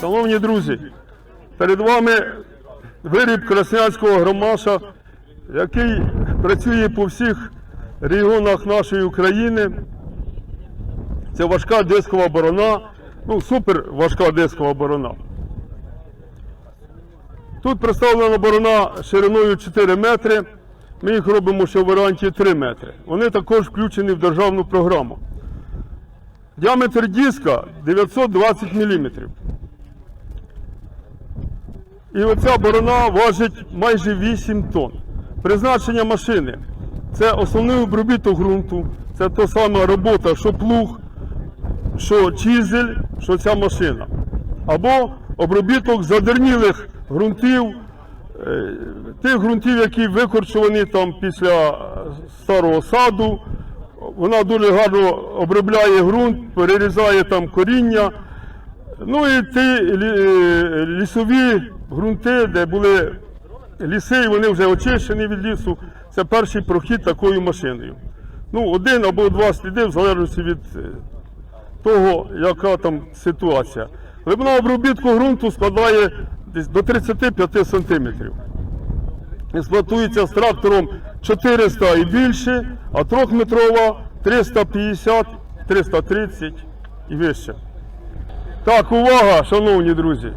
Шановні друзі, перед вами виріб краснянського громаша, який працює по всіх регіонах нашої України. Це важка дискова борона, ну супер важка дискова борона. Тут представлена борона шириною 4 метри. Ми їх робимо ще в варіанті 3 метри. Вони також включені в державну програму. Діаметр диска 920 мм. І оця борона важить майже 8 тонн. Призначення машини це основний обробіток ґрунту, це та сама робота, що плуг, що чизель, що ця машина. Або обробіток задернілих ґрунтів, е, тих ґрунтів, які викорчувані там після старого саду. Вона дуже гарно обробляє ґрунт, перерізає там коріння. Ну і ті е, лісові ґрунти, де були ліси, і вони вже очищені від лісу. Це перший прохід такою машиною. Ну, один або два сліди, в залежності від е, того, яка там ситуація. Глибина обробітку ґрунту складає десь до 35 сантиметрів. Експлуатується з трактором 400 і більше, а трьохметрова 350, 330 і вище. Так, увага, шановні друзі.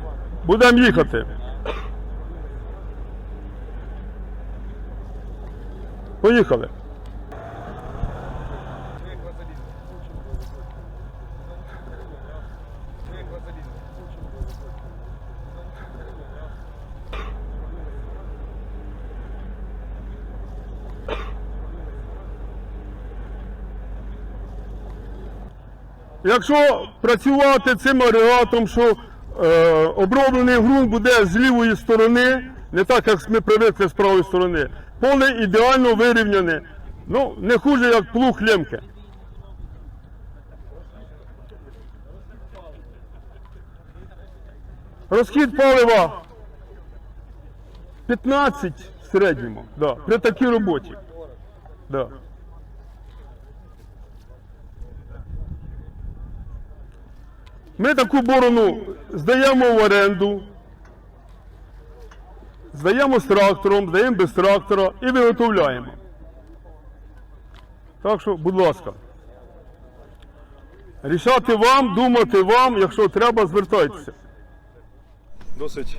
Будемо їхати. Поїхали. Якщо працювати цим агрегатом, що е, оброблений ґрунт буде з лівої сторони, не так, як ми привикли з правої сторони, поле ідеально вирівняне, ну, не хуже, як плуг лемки. Розхід палива 15 в середньому, да, при такій роботі. Да. Ми таку борону здаємо в оренду, здаємо з трактором, здаємо без трактора і виготовляємо. Так що, будь ласка. Рішати вам, думати вам, якщо треба, звертайтеся. Досить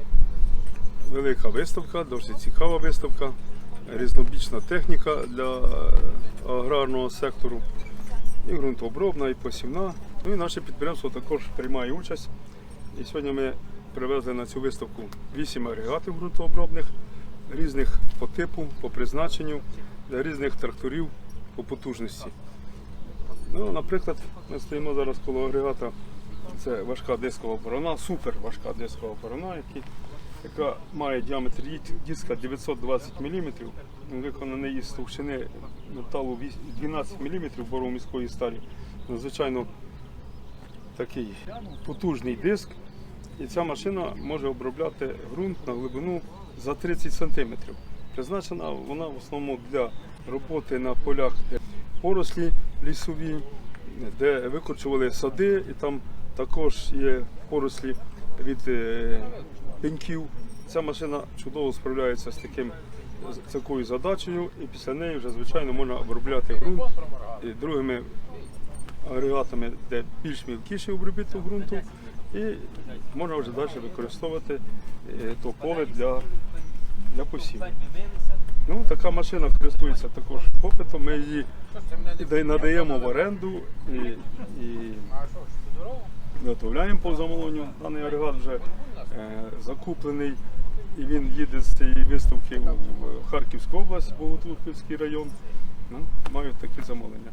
велика виставка, досить цікава виставка, різнобічна техніка для аграрного сектору, і ґрунтообробна, і посівна. Ну і наше підприємство також приймає участь. І сьогодні ми привезли на цю виставку 8 агрегатів ґрунтообробних, різних по типу, по призначенню, для різних тракторів по потужності. Ну, наприклад, ми стоїмо зараз коло агрегата. Це важка дискова борона, супер важка дискова борона, яка має діаметр диска 920 мм, виконаний із товщини металу 12 мм бороміської сталі. Надзвичайно такий потужний диск. І ця машина може обробляти ґрунт на глибину за 30 см. Призначена вона в основному для роботи на полях, порослі лісові, де викорчували сади, і там також є порослі від е, пеньків. Ця машина чудово справляється з таким з такою задачею, і після неї вже звичайно можна обробляти ґрунт і другими агрегатами, де більш мілкіший обробіток ґрунту, і можна вже далі використовувати е, то поле для, для посіву. Ну, така машина користується також попитом. Ми її надаємо в оренду і, і виготовляємо по замовленню. Даний агрегат вже е, закуплений і він їде з цієї виставки в Харківську область, Боготлухівський район. Ну, мають такі замовлення.